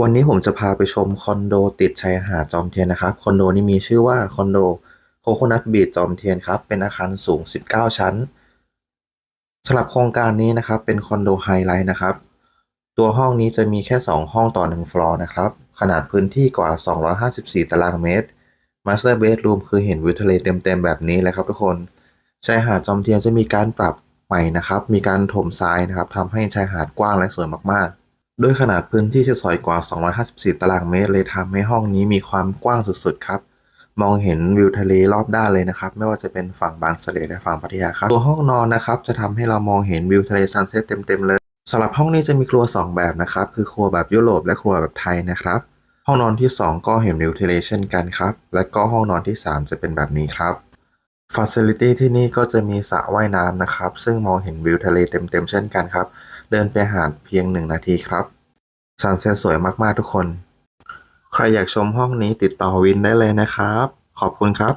วันนี้ผมจะพาไปชมคอนโดติดชายหาดจอมเทียนนะครับ คอนโดนี้มีชื่อว่าคอนโดโคโคนัทบีชจอมเทียนครับ เป็นอาคารสูง 19 ชั้นสำหรับโครงการนี้นะครับ เป็นคอนโดไฮไลท์นะครับ ตัวห้องนี้จะมีแค่ 2 ห้องต่อ 1 ฟลอร์นะครับ ขนาดพื้นที่กว่า 254 ตารางเมตรมาสเตอร์เบดรูมคือเห็นวิวทะเลเต็มๆแบบนี้เลยครับทุกคนชายหาดจอมเทียนจะมีการปรับใหม่นะครับ มีการถมทรายนะครับทำให้ชายหาดกว้างและสวยมากๆ ด้วยขนาดพื้นที่จะสอยกว่า 254 ตารางเมตรเลยทำให้ห้องนี้มีความกว้างสุดๆครับมองเห็นวิวทะเลรอบด้านเลยนะครับ ไม่ว่าจะเป็นฝั่งบางเสลและฝั่งพัทยาครับ ตัวห้องนอนนะครับ จะทำให้เรามองเห็นวิวทะเลซันเซ็ตเต็มๆเลยสำหรับห้องนี้จะมีครัว 2 แบบนะครับ คือครัวแบบยุโรปและครัวแบบไทยนะครับ ห้องนอนที่ 2 ก็เห็นวิวทะเลเช่นกันครับ และก็ห้องนอนที่ 3 จะเป็นแบบนี้ครับฟ a ซิลิตี้ที่นี่ก็จะมีสระว่ายน้ำนะครับ ซึ่งมองเห็นวิวทะเลเต็มๆเช่นกันครับ เดินไปหาดเพียง1นาทีครับซันเซ็ตสวยมากๆทุกคน ใครอยากชมห้องนี้ติดต่อวินได้เลยนะครับ ขอบคุณครับ